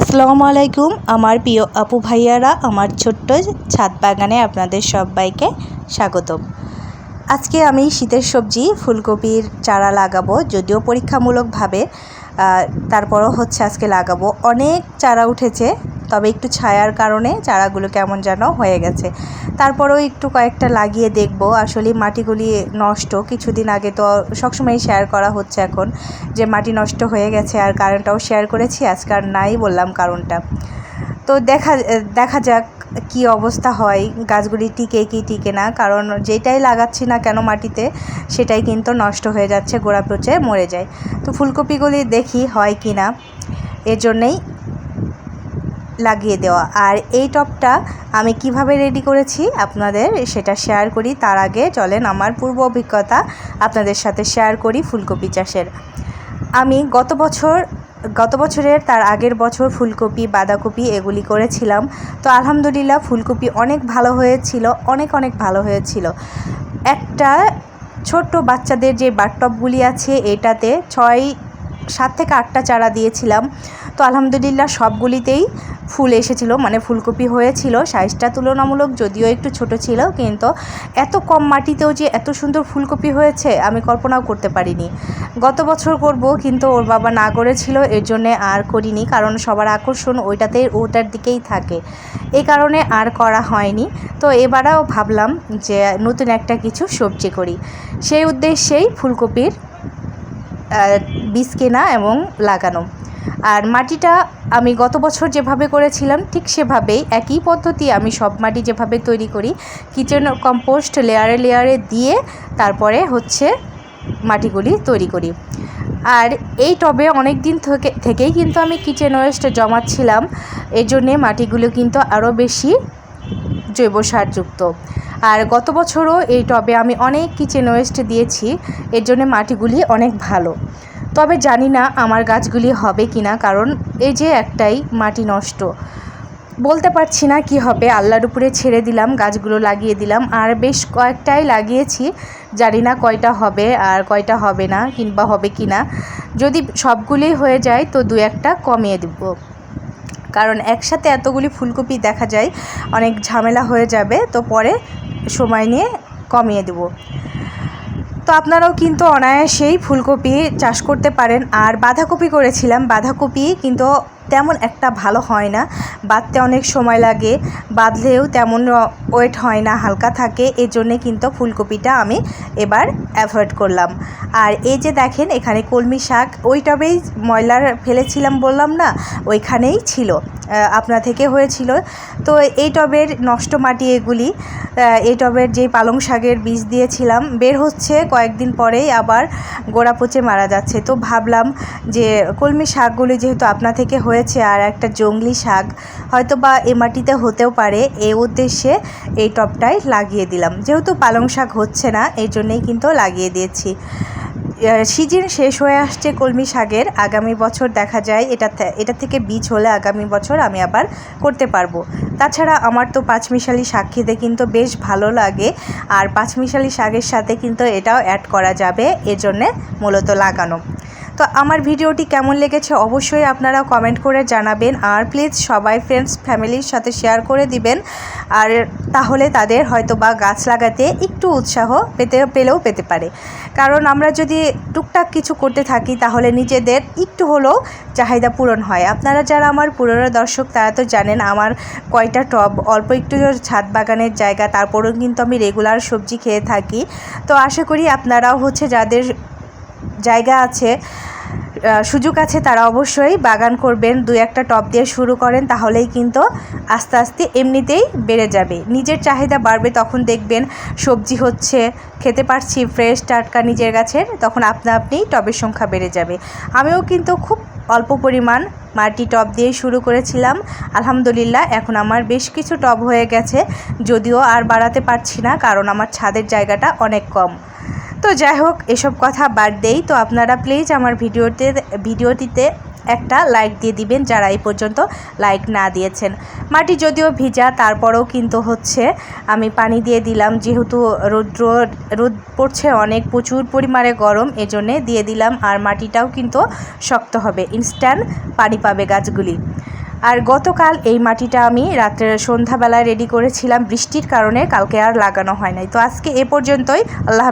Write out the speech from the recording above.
আসসালামু আলাইকুম, আমার প্রিয় আপু ভাইয়ারা, আমার ছোট্ট ছাদ বাগানে আপনাদের সবাইকে স্বাগতম। আজকে আমি শীতের সবজি, ফুলকপির চারা লাগাবো, যদিও পরীক্ষামূলকভাবে তারপরও হচ্ছে আজকে লাগাবো। অনেক চারা উঠেছে তবে একটু ছায়ার কারণে চারাগুলো কেমন যেন হয়ে গেছে। তারপরেও একটু কয়েকটা লাগিয়ে দেখব। আসলে মাটিগুলি নষ্ট। কিছুদিন আগে তো সবসময় শেয়ার করা হচ্ছে এখন যে মাটি নষ্ট হয়ে গেছে আর কারণটাও শেয়ার করেছি। আজকে আর নাই বললাম কারণটা। তো দেখা দেখা যাক কি অবস্থা হয়। গাছগুলি টিকে কি টিকে না? কারণ যেটাই লাগাচ্ছি না কেন মাটিতে, সেটাই কিন্তু নষ্ট হয়ে যাচ্ছে, গোড়া পচে মরে যায়। তো ফুলকপিগুলি দেখি হয় কি না এর জন্যেই লাগিয়ে দেওয়া। আর এই টপটা আমি কীভাবে রেডি করেছি আপনাদের সেটা শেয়ার করি। তার আগে চলেন আমার পূর্ব অভিজ্ঞতা আপনাদের সাথে শেয়ার করি ফুলকপি চাষের। আমি গত বছর, গত বছরের তার আগের বছর ফুলকপি, বাঁধাকপি এগুলি করেছিলাম। তো আলহামদুলিল্লাহ ফুলকপি অনেক ভালো হয়েছিল, অনেক অনেক ভালো হয়েছিল। একটা ছোট্ট বাচ্চাদের যে বাথটবগুলি আছে, এটাতে ছয়, সাত থেকে আটটা চারা দিয়েছিলাম। তো আলহামদুলিল্লাহ সবগুলিতেই ফুল এসেছিল মানে ফুলকপি হয়েছিল। সাইজটা তুলনামূলক যদিও একটু ছোট ছিল, কিন্তু এত কম মাটিতেও যে এত সুন্দর ফুলকপি হয়েছে, আমি কল্পনাও করতে পারিনি। গত বছর করব, কিন্তু ওর বাবা না করেছিল, এর জন্যে আর করিনি, কারণ সবার আকর্ষণ ওইটাতে, ওটার দিকেই থাকে। এই কারণে আর করা হয়নি। তো এবারেও ভাবলাম যে নতুন একটা কিছু সবজি করি। সেই উদ্দেশ্যেই ফুলকপির বীজ কেনা এবং লাগানো। আর মাটিটা আমি গত বছর যেভাবে করেছিলাম, ঠিক সেভাবেই একই পদ্ধতি আমি সব মাটি যেভাবে তৈরি করি কিচেন কম্পোস্ট লেয়ারে লেয়ারে দিয়ে তারপরে হচ্ছে মাটিগুলি তৈরি করি। আর এই টবে অনেক দিন থেকে, থেকেই কিন্তু আমি কিচেন ওয়েস্ট জমাচ্ছিলাম, এর জন্যে মাটিগুলো কিন্তু আরও বেশি জৈব সারযুক্ত। আর গত বছরও এই টবে আমি অনেক কিচেন ওয়েস্ট দিয়েছি, এর জন্য মাটিগুলি অনেক ভালো। তবে জানি না আমার গাছগুলি হবে কি না, কারণ এই যে একটাই মাটি নষ্ট। বলতে পারছি না কি হবে আল্লাহর উপরে ছেড়ে দিলাম, গাছগুলো লাগিয়ে দিলাম, আর বেশ কয়েকটাই লাগিয়েছি। জানি না কয়টা হবে আর কয়টা হবে না, কিংবা হবে কি না। যদি সবগুলোই হয়ে যায় তো দু একটা কমিয়ে দেবো। কারণ একসাথে এতগুলি ফুলকপি দেখা যায়, অনেক ঝামেলা হয়ে যাবে, তো পরে সময় নিয়ে কমিয়ে দেব। তো আপনারাও কিন্তু অনায়াসেই ফুলকপি চাষ করতে পারেন। আর বাঁধাকপি করেছিলাম। বাঁধাকপি কিন্তু তেমন একটা ভালো হয় না। বাঁধতে অনেক সময় লাগে। বাঁধলেও তেমন ওয়েট হয় না, হালকা থাকে। এজন্যে জন্যে কিন্তু ফুলকপিটা আমি এবার অ্যাভয়েড করলাম। আর এই যে দেখেন, এখানে কলমি শাক ওই টবেই ময়লার ফেলেছিলাম বললাম না, ওইখানেই ছিল। আপনা থেকে হয়েছিল। তো এই টবের নষ্ট মাটি এগুলি এই টবের যে পালং শাকের বীজ দিয়েছিলাম, বের হচ্ছে কয়েকদিন পরেই আবার গোড়া পচে মারা যাচ্ছে। তো ভাবলাম যে কলমি শাকগুলি যেহেতু আপনা থেকে হয়েছে আর একটা জংলি শাক হয়তো বা এ মাটিতে হতেও পারে, এ উদ্দেশ্যে এই টবটাই লাগিয়ে দিলাম। যেহেতু পালং শাক হচ্ছে না এই জন্যেই কিন্তু লাগিয়ে দিয়েছি। সিজন শেষ হয়ে আসছে কলমি শাকের। আগামী বছর দেখা যায় এটা এটা থেকে বীজ হলে আগামী বছর আমি আবার করতে পারব। তাছাড়া আমার তো পাঁচমিশালি শাক খেতে কিন্তু বেশ ভালো লাগে। আর পাঁচমিশালি শাকের সাথে কিন্তু এটাও অ্যাড করা যাবে। এজন্যে মূলত লাগানো। তো আমার ভিডিওটি কেমন লেগেছে অবশ্যই আপনারা কমেন্ট করে জানাবেন। আর প্লিজ সবাই ফ্রেন্ডস ফ্যামিলির সাথে শেয়ার করে দিবেন। আর তাহলে তাদের হয়তো বা গাছ লাগাতে একটু উৎসাহ পেতে, পেলেও পেতে পারে। কারণ আমরা যদি টুকটাক কিছু করতে থাকি, তাহলে নিজেদের একটু হলেও চাহিদা পূরণ হয়। আপনারা যারা আমার পুরনো দর্শক, তারা তো জানেন আমার কয়টা টব, অল্প একটু ছাদ বাগানের জায়গা, তারপরেও কিন্তু আমি রেগুলার সবজি খেয়ে থাকি। তো আশা করি আপনারাও হচ্ছে যাদের জায়গা আছে সুযোগ আছে, তারা অবশ্যই বাগান করবেন, দুই একটা টব দিয়ে শুরু করেন, তাহলেই কিন্তু আস্তে আস্তে এমনিতেই বেড়ে যাবে। নিজের চাহিদা বাড়বে, তখন দেখবেন সবজি হচ্ছে, খেতে পারছি ফ্রেশ টাটকা নিজের গাছের, তখন আপনা আপনিই টবের সংখ্যা বেড়ে যাবে। আমিও কিন্তু খুব অল্প পরিমাণ মাটি টব দিয়ে শুরু করেছিলাম, আলহামদুলিল্লাহ এখন আমার বেশ কিছু টব হয়ে গেছে, যদিও আর বাড়াতে পারছি না, কারণ আমার ছাদের জায়গাটা অনেক কম। তো যাই হোক, এসব কথা বাদ দেই। তো আপনারা প্লিজ আমার ভিডিওতে, ভিডিওটিতে একটা লাইক দিয়ে দিবেন যারা এই পর্যন্ত লাইক না দিয়েছেন। মাটি যদিও ভিজা, তারপরেও কিন্তু হচ্ছে আমি পানি দিয়ে দিলাম। যেহেতু রৌদ্র, রোদ পড়ছে অনেক, প্রচুর পরিমাণে গরম, এজন্যে দিয়ে দিলাম। আর মাটিটাও কিন্তু শক্ত হবে ইনস্ট্যান্ট পানি পাবে গাছগুলি। আর গতকাল এই মাটিটা আমি রাত্রে সন্ধ্যাবেলায় রেডি করেছিলাম। বৃষ্টির কারণে কালকে আর লাগানো হয় নাই। তো আজকে এ পর্যন্তই, আল্লাহ